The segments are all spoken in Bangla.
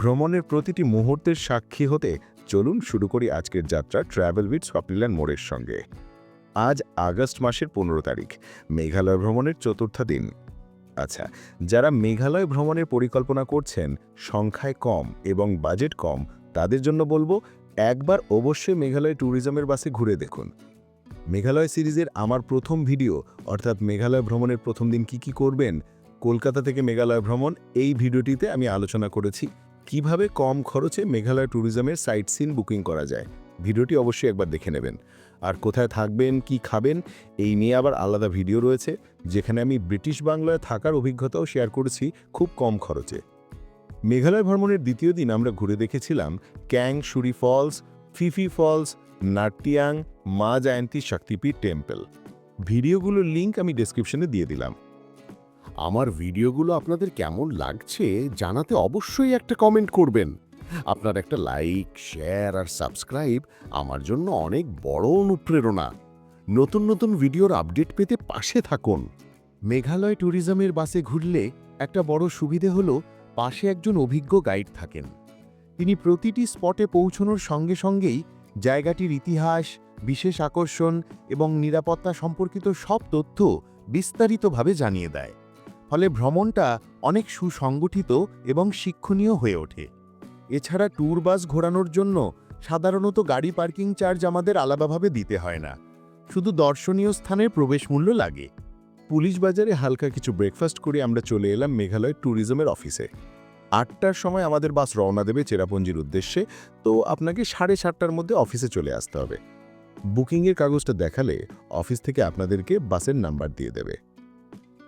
ভ্রমণের প্রতিটি মুহূর্তের সাক্ষী হতে চলুন শুরু করি আজকের যাত্রা ট্রাভেল উইথ স্বপ্নিল্যান্ড মোড়ের সঙ্গে। আজ আগস্ট মাসের পনেরো তারিখ, মেঘালয় ভ্রমণের চতুর্থ দিন। আচ্ছা যারা মেঘালয় ভ্রমণের পরিকল্পনা করছেন, সংখ্যায় কম এবং বাজেট কম, তাদের জন্য বলব, একবার অবশ্যই মেঘালয় ট্যুরিজমের বাসে ঘুরে দেখুন। মেঘালয় সিরিজের আমার প্রথম ভিডিও অর্থাৎ মেঘালয় ভ্রমণের প্রথম দিন কি কি করবেন, কলকাতা থেকে মেঘালয় ভ্রমণ, এই ভিডিওটিতে আমি আলোচনা করেছি। কীভাবে কম খরচে মেঘালয় ট্যুরিজমের সাইট সিন বুকিং করা যায়, ভিডিওটি অবশ্যই একবার দেখে নেবেন। আর কোথায় থাকবেন, কি খাবেন, এই নিয়ে আবার আলাদা ভিডিও রয়েছে, যেখানে আমি ব্রিটিশ বাংলায় থাকার অভিজ্ঞতাও শেয়ার করেছি খুব কম খরচে। মেঘালয় ভ্রমণের দ্বিতীয় দিন আমরা ঘুরে দেখেছিলাম Krang Suri falls, Phe Phe Falls, Nartiang, Maa Jayanti Shaktipeeth temple. ভিডিওগুলোর link আমি ডেসক্রিপশনে দিয়ে দিলাম। আমার ভিডিওগুলো আপনাদের কেমন লাগছে জানাতে অবশ্যই একটা কমেন্ট করবেন। আপনার একটা লাইক শেয়ার আর সাবস্ক্রাইব আমার জন্য অনেক বড় অনুপ্রেরণা। নতুন নতুন ভিডিওর আপডেট পেতে পাশে থাকুন। মেঘালয় ট্যুরিজমের বাসে ঘুরলে একটা বড় সুবিধে হলো পাশে একজন অভিজ্ঞ গাইড থাকেন। তিনি প্রতিটি স্পটে পৌঁছনোর সঙ্গে সঙ্গেই জায়গাটির ইতিহাস, বিশেষ আকর্ষণ এবং নিরাপত্তা সম্পর্কিত সব তথ্য বিস্তারিতভাবে জানিয়ে দেয়। ফলে ভ্রমণটা অনেক সুসংগঠিত এবং শিক্ষণীয় হয়ে ওঠে। এছাড়া ট্যুর বাস ঘোরানোর জন্য সাধারণত গাড়ি পার্কিং চার্জ আমাদের আলাদাভাবে দিতে হয় না। শুধু দর্শনীয় স্থানের প্রবেশ মূল্য লাগে। পুলিশ বাজারে হালকা কিছু ব্রেকফাস্ট করে আমরা চলে এলাম মেঘালয় ট্যুরিজমের অফিসে। আটটার সময় আমাদের বাস রওনা দেবে চেরাপুঞ্জির উদ্দেশ্যে, তো আপনাকে সাড়ে সাতটার মধ্যে অফিসে চলে আসতে হবে। বুকিংয়ের কাগজটা দেখালে অফিস থেকে আপনাদেরকে বাসের নাম্বার দিয়ে দেবে।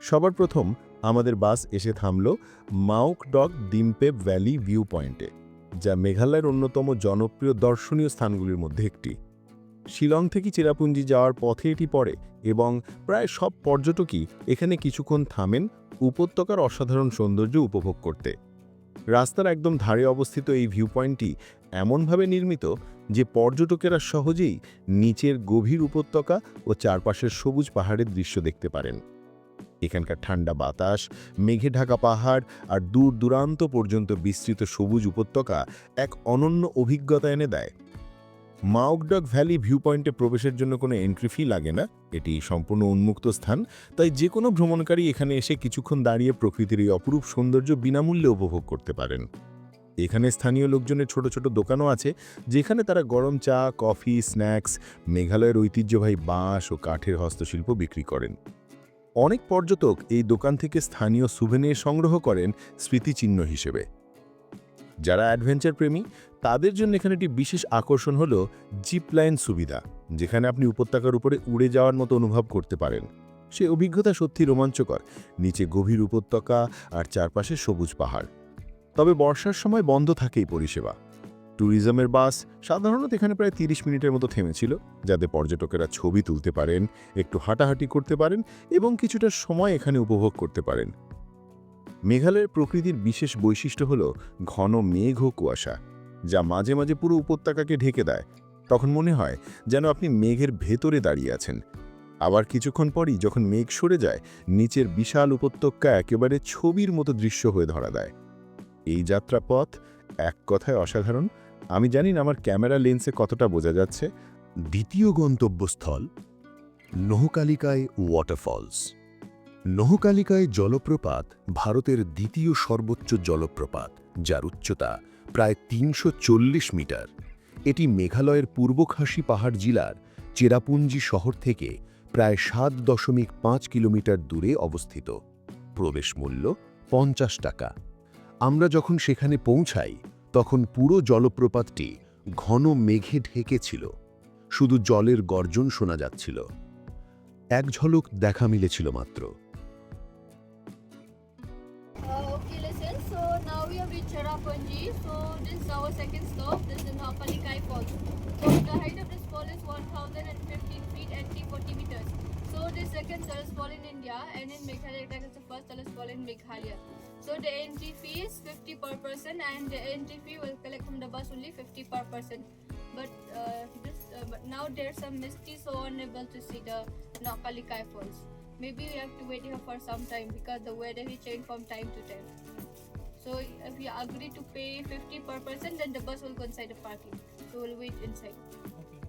সবার প্রথম আমাদের বাস এসে থামল Mawkdok Dympep valley view পয়েন্টে যা মেঘালয়ের অন্যতম জনপ্রিয় দর্শনীয় স্থানগুলির মধ্যে একটি। শিলং থেকে চেরাপুঞ্জি যাওয়ার পথে এটি পড়ে এবং প্রায় সব পর্যটকই এখানে কিছুক্ষণ থামেন উপত্যকার অসাধারণ সৌন্দর্য উপভোগ করতে। রাস্তার একদম ধারে অবস্থিত এই ভিউ পয়েন্টটি এমনভাবে নির্মিত যে পর্যটকেরা সহজেই নিচের গভীর উপত্যকা ও চারপাশের সবুজ পাহাড়ের দৃশ্য দেখতে পারেন। এখানকার ঠান্ডা বাতাস, মেঘে ঢাকা পাহাড় আর দূর দূরান্ত পর্যন্ত বিস্তৃত সবুজ উপত্যকা এক অনন্য অভিজ্ঞতা এনে দেয়। মাউকডক ভ্যালি ভিউ পয়েন্টে প্রবেশের জন্য কোনো এন্ট্রি ফি লাগে না, এটি সম্পূর্ণ উন্মুক্ত স্থান, তাই যে কোনো ভ্রমণকারী এখানে এসে কিছুক্ষণ দাঁড়িয়ে প্রকৃতির এই অপরূপ সৌন্দর্য বিনামূল্যে উপভোগ করতে পারেন। এখানে স্থানীয় লোকজনের ছোট ছোট দোকানও আছে, যেখানে তারা গরম চা, কফি, স্ন্যাক্স, মেঘালয়ের ঐতিহ্যবাহী বাঁশ ও কাঠের হস্তশিল্প বিক্রি করেন। অনেক পর্যটক এই দোকান থেকে স্থানীয় সুভেনির সংগ্রহ করেন স্মৃতিচিহ্ন হিসেবে। যারা অ্যাডভেঞ্চার প্রেমী, তাদের জন্য এখানে একটি বিশেষ আকর্ষণ হল জিপ লাইন সুবিধা, যেখানে আপনি উপত্যকার উপরে উড়ে যাওয়ার মতো অনুভব করতে পারেন। সে অভিজ্ঞতা সত্যি রোমাঞ্চকর, নিচে গভীর উপত্যকা আর চারপাশে সবুজ পাহাড়। তবে বর্ষার সময় বন্ধ থাকে এই পরিষেবা। ট্যুরিজমের বাস সাধারণত এখানে প্রায় তিরিশ মিনিটের মতো থেমেছিল, যাতে পর্যটকেরা ছবি তুলতে পারেন, একটু হাঁটাহাঁটি করতে পারেন এবং কিছুটা সময় এখানে উপভোগ করতে পারেন। মেঘালয়ের প্রকৃতির বিশেষ বৈশিষ্ট্য হল ঘন মেঘ ও কুয়াশা, যা মাঝে মাঝে পুরো উপত্যকাকে ঢেকে দেয়। তখন মনে হয় যেন আপনি মেঘের ভেতরে দাঁড়িয়ে আছেন। আবার কিছুক্ষণ পরই যখন মেঘ সরে যায়, নিচের বিশাল উপত্যকা একেবারে ছবির মতো দৃশ্য হয়ে ধরা দেয়। এই যাত্রা পথ এক কথায় অসাধারণ আমি জানি না আমার ক্যামেরা লেন্সে কতটা বোঝা যাচ্ছে। দ্বিতীয় গন্তব্যস্থল, নহকালিকায় ওয়াটারফলস নহকালিকায় জলপ্রপাত ভারতের দ্বিতীয় সর্বোচ্চ জলপ্রপাত, যার উচ্চতা প্রায় তিনশো চল্লিশ মিটার। এটি মেঘালয়ের পূর্বখাসি পাহাড় জেলার চেরাপুঞ্জি শহর থেকে প্রায় সাত দশমিক পাঁচ কিলোমিটার দূরে অবস্থিত। প্রবেশ মূল্য পঞ্চাশ টাকা। আমরা যখন সেখানে পৌঁছাই তখন পুরো জলপ্রপাতটি ঘন মেঘে ঢেকেছিল শুধু জলের গর্জন শোনা যাচ্ছিল। এক ঝলক দেখা মিলেছিল মাত্র। So this second tallest fall in India and in Meghalaya that is the first tallest fall in Meghalaya. So the entry fee is 50 per person and the entry fee will collect from the bus only 50 per person. But uh, this, uh, but now there's some misty, so unable to see the Napalikai Falls. Maybe we have to wait here for some time because the weather will change from time to time. So if you agree to pay 50 per person, then the bus will go inside the parking. So we'll wait inside. Okay.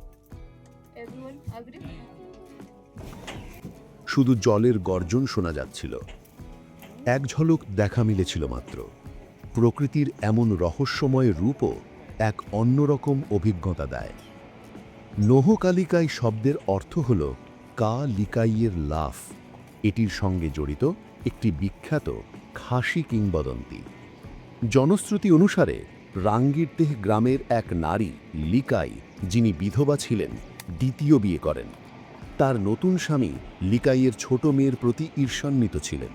Everyone agree? শুধু জলের গর্জন শোনা যাচ্ছিল। এক ঝলক দেখা মিলেছিল মাত্র। প্রকৃতির এমন রহস্যময় রূপও এক অন্যরকম অভিজ্ঞতা দেয়। নহকালিকাই শব্দের অর্থ হল কা লিকাইয়ের লাফ। এটির সঙ্গে জড়িত একটি বিখ্যাত খাসি কিংবদন্তি। জনশ্রুতি অনুসারে রাঙ্গিরদেহ গ্রামের এক নারী লিকাই, যিনি বিধবা ছিলেন, দ্বিতীয় বিয়ে করেন। তার নতুন স্বামী লিকাইয়ের ছোট মেয়ের প্রতি ঈর্ষান্বিত ছিলেন।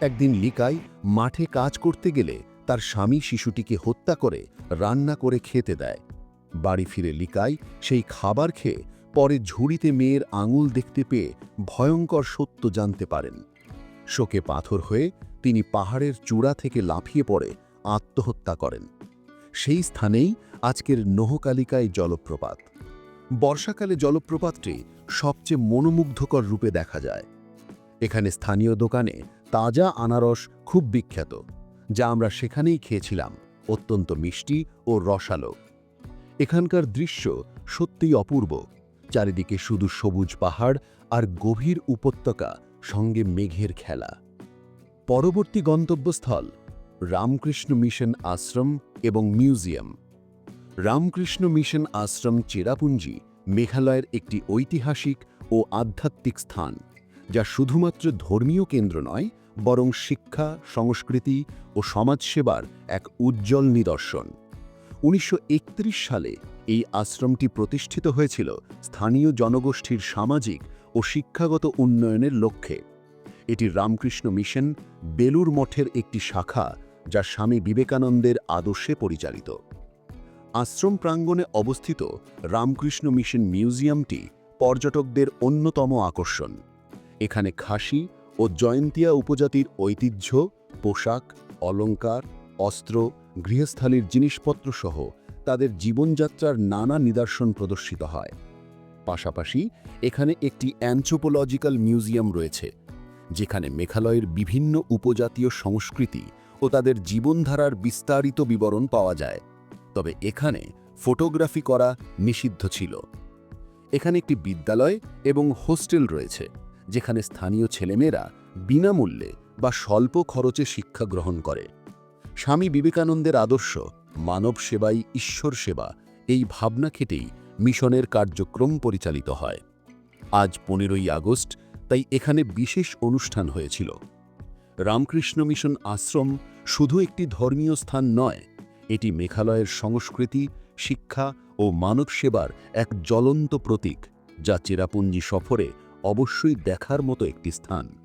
একদিন লিকাই মাঠে কাজ করতে গেলে তার স্বামী শিশুটিকে হত্যা করে রান্না করে খেতে দেয়। বাড়ি ফিরে লিকাই সেই খাবার খেয়ে পরে ঝুড়িতে মেয়ের আঙুল দেখতে পেয়ে ভয়ঙ্কর সত্য জানতে পারেন। শোকে পাথর হয়ে তিনি পাহাড়ের চূড়া থেকে লাফিয়ে পড়ে আত্মহত্যা করেন। সেই স্থানেই আজকের নহকালিকায় জলপ্রপাত। বর্ষাকালে জলপ্রপাতটি সবচেয়ে মনোমুগ্ধকর রূপে দেখা যায়। এখানে স্থানীয় দোকানে তাজা আনারস খুব বিখ্যাত, যা আমরা সেখানেই খেয়েছিলাম, অত্যন্ত মিষ্টি ও রসালো। এখানকার দৃশ্য সত্যিই অপূর্ব, চারিদিকে শুধু সবুজ পাহাড় আর গভীর উপত্যকা, সঙ্গে মেঘের খেলা। পরবর্তী গন্তব্যস্থল, রামকৃষ্ণ মিশন আশ্রম এবং মিউজিয়াম। রামকৃষ্ণ মিশন আশ্রম চেরাপুঞ্জি মেঘালয়ের একটি ঐতিহাসিক ও আধ্যাত্মিক স্থান, যা শুধুমাত্র ধর্মীয় কেন্দ্র নয়, বরং শিক্ষা, সংস্কৃতি ও সমাজসেবার এক উজ্জ্বল নিদর্শন। উনিশশো একত্রিশ সালে এই আশ্রমটি প্রতিষ্ঠিত হয়েছিল স্থানীয় জনগোষ্ঠীর সামাজিক ও শিক্ষাগত উন্নয়নের লক্ষ্যে। এটি রামকৃষ্ণ মিশন বেলুর মঠের একটি শাখা, যা স্বামী বিবেকানন্দের আদর্শে পরিচালিত। আশ্রম প্রাঙ্গণে অবস্থিত রামকৃষ্ণ মিশন মিউজিয়ামটি পর্যটকদের অন্যতম আকর্ষণ। এখানে খাসি ও জয়ন্তিয়া উপজাতির ঐতিহ্য, পোশাক, অলংকার, অস্ত্র, গৃহস্থালির জিনিসপত্র সহ তাদের জীবনযাত্রার নানা নিদর্শন প্রদর্শিত হয়। পাশাপাশি এখানে একটি অ্যানথ্রোপোলজিক্যাল মিউজিয়াম রয়েছে, যেখানে মেঘালয়ের বিভিন্ন উপজাতীয় সংস্কৃতি ও তাদের জীবনধারার বিস্তারিত বিবরণ পাওয়া যায়। তবে এখানে ফটোগ্রাফি করা নিষিদ্ধ ছিল। এখানে একটি বিদ্যালয় এবং হোস্টেল রয়েছে, যেখানে স্থানীয় ছেলেমেয়েরা বিনামূল্যে বা স্বল্প খরচে শিক্ষা গ্রহণ করে। স্বামী বিবেকানন্দের আদর্শ, মানব সেবাই ঈশ্বর সেবা, এই ভাবনা খেটেই মিশনের কার্যক্রম পরিচালিত হয়। আজ পনেরোই আগস্ট, তাই এখানে বিশেষ অনুষ্ঠান হয়েছিল। রামকৃষ্ণ মিশন আশ্রম শুধু একটি ধর্মীয় স্থান নয় এটি মেঘালয়ের সংস্কৃতি, শিক্ষা ও মানব সেবার এক জ্বলন্ত প্রতীক, যা চেরাপুঞ্জি সফরে অবশ্যই দেখার মতো একটি স্থান।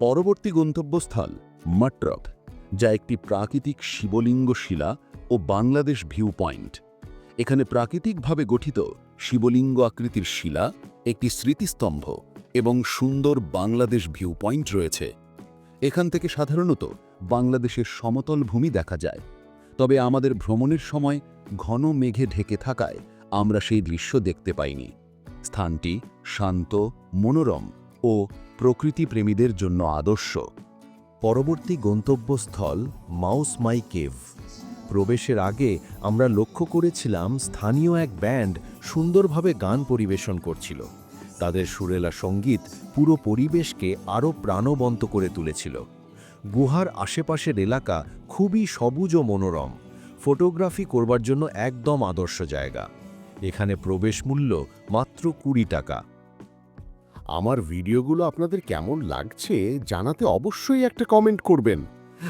পরবর্তী গন্তব্যস্থল মট্রক, যা একটি প্রাকৃতিক শিবলিঙ্গ শিলা ও বাংলাদেশ ভিউ পয়েন্ট এখানে প্রাকৃতিকভাবে গঠিত শিবলিঙ্গ আকৃতির শিলা, একটি স্মৃতিস্তম্ভ। এবং সুন্দর বাংলাদেশ ভিউ পয়েন্ট রয়েছে। এখান থেকে সাধারণত বাংলাদেশের সমতল ভূমি দেখা যায়। তবে আমাদের ভ্রমণের সময় ঘন মেঘে ঢেকে থাকায় আমরা সেই দৃশ্য দেখতে পাইনি। স্থানটি শান্ত, মনোরম ও প্রকৃতিপ্রেমীদের জন্য আদর্শ। পরবর্তী গন্তব্যস্থল মাউস মাই কেভ। প্রবেশের আগে আমরা লক্ষ্য করেছিলাম স্থানীয় এক ব্যান্ড সুন্দরভাবে গান পরিবেশন করছিল। তাদের সুরেলা সংগীত পুরো পরিবেশকে আরও প্রাণবন্ত করে তুলেছিল। গুহার আশেপাশের এলাকা খুবই সবুজ ও মনোরম। ফটোগ্রাফি করবার জন্য একদম আদর্শ জায়গা। এখানে প্রবেশ মূল্য মাত্র কুড়ি টাকা। আমার ভিডিওগুলো আপনাদের কেমন লাগছে জানাতে অবশ্যই একটা কমেন্ট করবেন।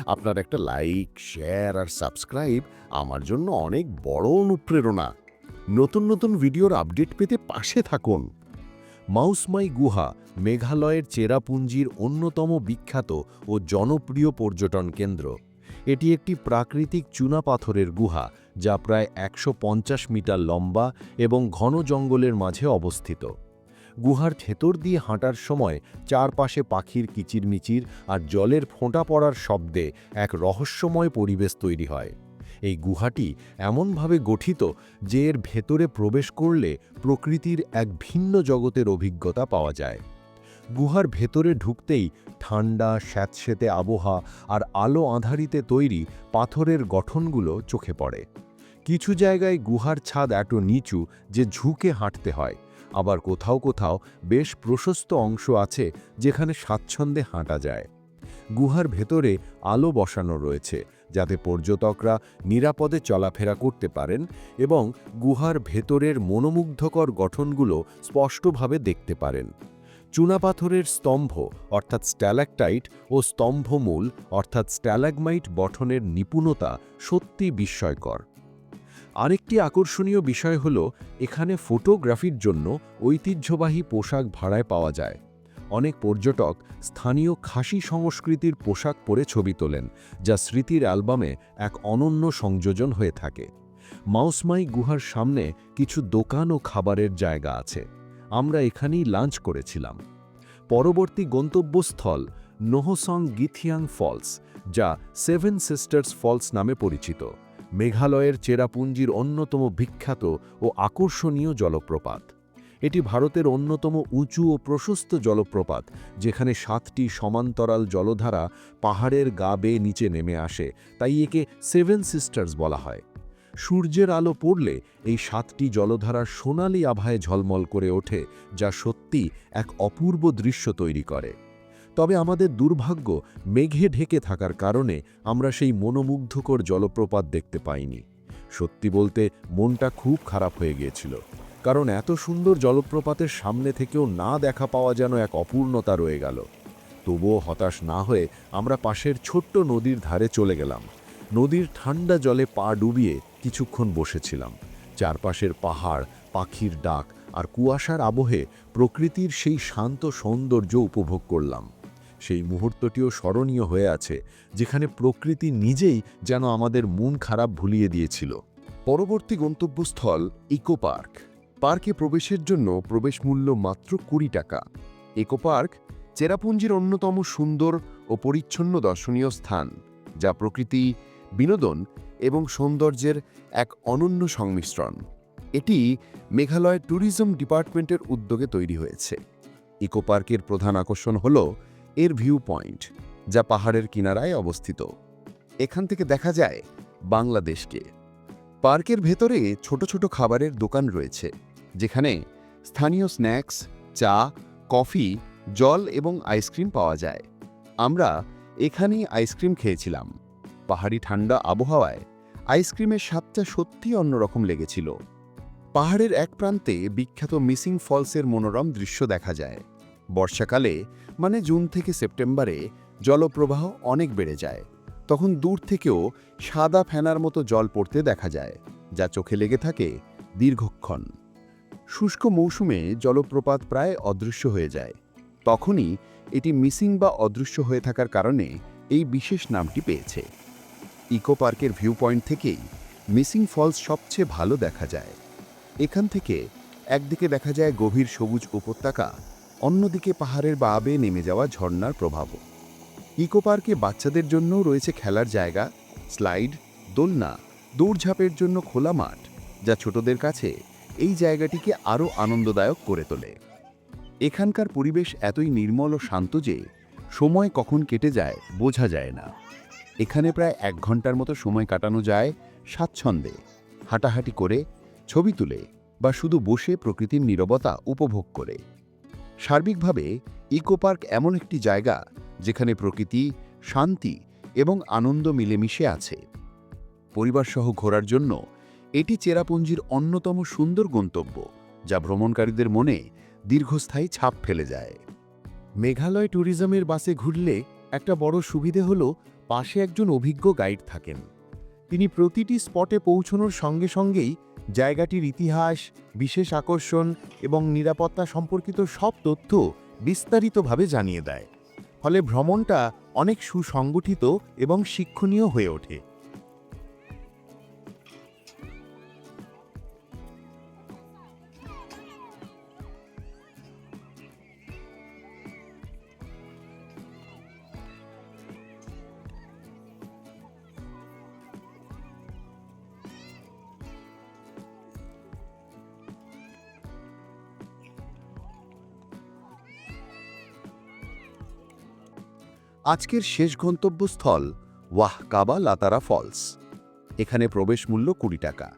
আপনার একটা লাইক, শেয়ার আর সাবস্ক্রাইব আমার জন্য অনেক বড় অনুপ্রেরণা। নতুন নতুন ভিডিওর আপডেট পেতে পাশে থাকুন। মাউসমাই গুহা মেঘালয়ের চেরাপুঞ্জির অন্যতম বিখ্যাত ও জনপ্রিয় পর্যটন কেন্দ্র। এটি একটি প্রাকৃতিক চুনাপাথরের গুহা, যা প্রায় একশো পঞ্চাশ মিটার লম্বা এবং ঘন জঙ্গলের মাঝে অবস্থিত। গুহার ভেতর দিয়ে হাঁটার সময় চারপাশে পাখির কিচিরমিচির আর জলের ফোঁটা পড়ার শব্দে এক রহস্যময় পরিবেশ তৈরি হয়। এই গুহাটি এমনভাবে গঠিত যে এর ভেতরে প্রবেশ করলে প্রকৃতির এক ভিন্ন জগতের অভিজ্ঞতা পাওয়া যায়। গুহার ভেতরে ঢুকতেই ঠান্ডা স্যাঁতসেতে আবহাওয়া আর আলো আধারিতে তৈরি পাথরের গঠনগুলো চোখে পড়ে। কিছু জায়গায় গুহার ছাদ এত নিচু যে ঝুঁকে হাঁটতে হয়, আবার কোথাও কোথাও বেশ প্রশস্ত অংশ আছে যেখানে স্বাচ্ছন্দ্যে হাঁটা যায়। গুহার ভেতরে আলো বসানো রয়েছে, যাতে পর্যটকরা নিরাপদে চলাফেরা করতে পারেন এবং গুহার ভেতরের মনোমুগ্ধকর গঠনগুলো স্পষ্টভাবে দেখতে পারেন। চুনাপাথরের স্তম্ভ, অর্থাৎ স্ট্যালাকটাইট, ও স্তম্ভমূল, অর্থাৎ স্ট্যালাগমাইট গঠনের নিপুণতা সত্যি বিস্ময়কর। আরেকটি আকর্ষণীয় বিষয় হল, এখানে ফটোগ্রাফির জন্য ঐতিহ্যবাহী পোশাক ভাড়ায় পাওয়া যায়। অনেক পর্যটক স্থানীয় খাসি সংস্কৃতির পোশাক পরে ছবি তোলেন, যা স্মৃতির অ্যালবামে এক অনন্য সংযোজন হয়ে থাকে। মাউসমাই গুহার সামনে কিছু দোকান ও খাবারের জায়গা আছে। আমরা এখানেই লাঞ্চ করেছিলাম। পরবর্তী গন্তব্যস্থল নোহসং গিথিয়াং ফলস, যা সেভেন সিস্টার্স ফলস নামে পরিচিত। মেঘালয়ের চেরাপুঞ্জির অন্যতম বিখ্যাত ও আকর্ষণীয় জলপ্রপাত। এটি ভারতের অন্যতম উঁচু ও প্রশস্ত জলপ্রপাত, যেখানে সাতটি সমান্তরাল জলধারা পাহাড়ের গা বেয়ে নিচে নেমে আসে, তাই একে সেভেন সিস্টার্স বলা হয়। সূর্যের আলো পড়লে এই সাতটি জলধারার সোনালি আভায় ঝলমল করে ওঠে, যা সত্যি এক অপূর্ব দৃশ্য তৈরি করে। তবে আমাদের দুর্ভাগ্য, মেঘে ঢেকে থাকার কারণে আমরা সেই মনোমুগ্ধকর জলপ্রপাত দেখতে পাইনি। সত্যি বলতে মনটা খুব খারাপ হয়ে গিয়েছিল। কারণ এত সুন্দর জলপ্রপাতের সামনে থেকেও না দেখা পাওয়া যেন এক অপূর্ণতা রয়ে গেল। তবুও হতাশ না হয়ে আমরা পাশের ছোট্ট নদীর ধারে চলে গেলাম। নদীর ঠান্ডা জলে পা ডুবিয়ে কিছুক্ষণ বসেছিলাম। চারপাশের পাহাড়, পাখির ডাক আর কুয়াশার আবহে প্রকৃতির সেই শান্ত সৌন্দর্য উপভোগ করলাম। সেই মুহূর্তটিও স্মরণীয় হয়ে আছে, যেখানে প্রকৃতি নিজেই যেন আমাদের মন খারাপ ভুলিয়ে দিয়েছিল। পরবর্তী গন্তব্যস্থল ইকো পার্ক। পার্কে প্রবেশের জন্য প্রবেশ মূল্য মাত্র কুড়ি টাকা। ইকো পার্ক চেরাপুঞ্জির অন্যতম সুন্দর ও পরিচ্ছন্ন দর্শনীয় স্থান, যা প্রকৃতি, বিনোদন এবং সৌন্দর্যের এক অনন্য সংমিশ্রণ। এটি মেঘালয় ট্যুরিজম ডিপার্টমেন্টের উদ্যোগে তৈরি হয়েছে। ইকো পার্কের প্রধান আকর্ষণ হল এর ভিউ পয়েন্ট, যা পাহাড়ের কিনারায় অবস্থিত। এখান থেকে দেখা যায় বাংলাদেশকে। পার্কের ভেতরে ছোট ছোট খাবারের দোকান রয়েছে। যেখানে স্থানীয় স্ন্যাক্স, চা, কফি, জল এবং আইসক্রিম পাওয়া যায়। আমরা এখানেই আইসক্রিম খেয়েছিলাম। পাহাড়ি ঠান্ডা আবহাওয়ায় আইসক্রিমের স্বাদটা সত্যিই অন্যরকম লেগেছিল। পাহাড়ের এক প্রান্তে বিখ্যাত মিসিং ফলসের মনোরম দৃশ্য দেখা যায়। বর্ষাকালে মানে জুন থেকে সেপ্টেম্বরে, জলপ্রবাহ অনেক বেড়ে যায়। তখন দূর থেকেও সাদা ফেনার মতো জল পড়তে দেখা যায়, যা চোখে লেগে থাকে দীর্ঘক্ষণ। শুষ্ক মৌসুমে জলপ্রপাত প্রায় অদৃশ্য হয়ে যায়। তখনই এটি মিসিং বা অদৃশ্য হয়ে থাকার কারণে এই বিশেষ নামটি পেয়েছে। ইকো পার্কের ভিউ পয়েন্ট থেকেই মিসিং ফলস সবচেয়ে ভালো দেখা যায়। এখান থেকে একদিকে দেখা যায় গভীর সবুজ উপত্যকা, অন্যদিকে পাহাড়ের বা বেয়ে নেমে যাওয়া ঝর্নার প্রভাবও। ইকো পার্কে বাচ্চাদের জন্যও রয়েছে খেলার জায়গা, স্লাইড, দোলনা, দৌড়ঝাঁপের জন্য খোলা মাঠ, যা ছোটদের কাছে এই জায়গাটিকে আরও আনন্দদায়ক করে তোলে। এখানকার পরিবেশ এতই নির্মল ও শান্ত যে সময় কখন কেটে যায় বোঝা যায় না। এখানে প্রায় এক ঘণ্টার মতো সময় কাটানো যায় স্বাচ্ছন্দ্যে, হাঁটাহাঁটি করে, ছবি তুলে বা শুধু বসে প্রকৃতির নীরবতা উপভোগ করে। সার্বিকভাবে ইকো পার্ক এমন একটি জায়গা যেখানে প্রকৃতি, শান্তি এবং আনন্দ মিলেমিশে আছে। পরিবারসহ ঘোরার জন্য এটি চেরাপুঞ্জির অন্যতম সুন্দর গন্তব্য, যা ভ্রমণকারীদের মনে দীর্ঘস্থায়ী ছাপ ফেলে যায়। মেঘালয় ট্যুরিজমের বাসে ঘুরলে একটা বড় সুবিধে হল, পাশে একজন অভিজ্ঞ গাইড থাকেন। তিনি প্রতিটি স্পটে পৌঁছনোর সঙ্গে সঙ্গেই জায়গাটির ইতিহাস, বিশেষ আকর্ষণ এবং নিরাপত্তা সম্পর্কিত সব তথ্য বিস্তারিতভাবে জানিয়ে দেয়। ফলে ভ্রমণটা অনেক সুসংগঠিত এবং শিক্ষণীয় হয়ে ওঠে। আজকের শেষ গন্তব্যস্থল ওয়াহ কাবা লাতারা ফলস। এখানে প্রবেশ মূল্য কুড়ি টাকা,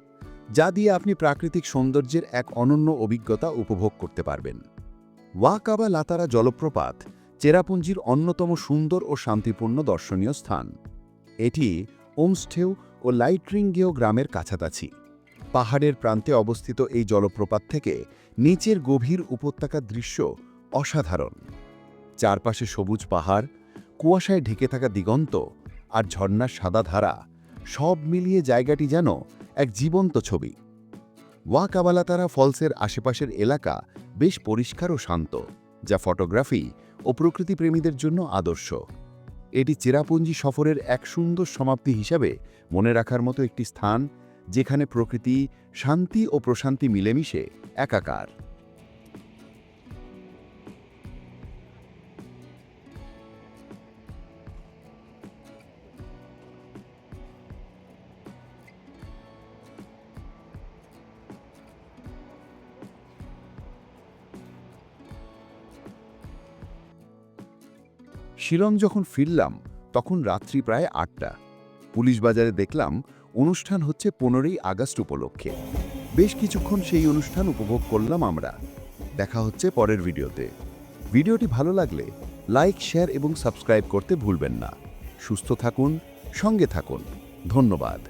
যা দিয়ে আপনি প্রাকৃতিক সৌন্দর্যের এক অনন্য অভিজ্ঞতা উপভোগ করতে পারবেন। ওয়াহ কাবা লাতারা জলপ্রপাত চেরাপুঞ্জির অন্যতম সুন্দর ও শান্তিপূর্ণ দর্শনীয় স্থান। এটি ওমস্টেউ ও লাইটরিঙ্গেও গ্রামের কাছাকাছি। পাহাড়ের প্রান্তে অবস্থিত এই জলপ্রপাত থেকে নিচের গভীর উপত্যকার দৃশ্য অসাধারণ। চারপাশে সবুজ পাহাড় কুয়াশায় ঢেকে থাকা দিগন্ত আর ঝর্ণার সাদা ধারা সব মিলিয়ে জায়গাটি যেন এক জীবন্ত ছবি। ওয়া কাবালাতারা ফলসের আশেপাশের এলাকা বেশ পরিষ্কার ও শান্ত, যা ফটোগ্রাফি ও প্রকৃতিপ্রেমীদের জন্য আদর্শ। এটি চেরাপুঞ্জি সফরের এক সুন্দর সমাপ্তি হিসাবে মনে রাখার মতো একটি স্থান, যেখানে প্রকৃতি, শান্তি ও প্রশান্তি মিলেমিশে একাকার। শিলং যখন ফিরলাম, তখন রাত্রি প্রায় আটটা। পুলিশ বাজারে দেখলাম অনুষ্ঠান হচ্ছে পনেরোই আগস্ট উপলক্ষে। বেশ কিছুক্ষণ সেই অনুষ্ঠান উপভোগ করলাম আমরা। দেখা হচ্ছে পরের ভিডিওতে। ভিডিওটি ভালো লাগলে লাইক, শেয়ার এবং সাবস্ক্রাইব করতে ভুলবেন না। সুস্থ থাকুন, সঙ্গে থাকুন। ধন্যবাদ।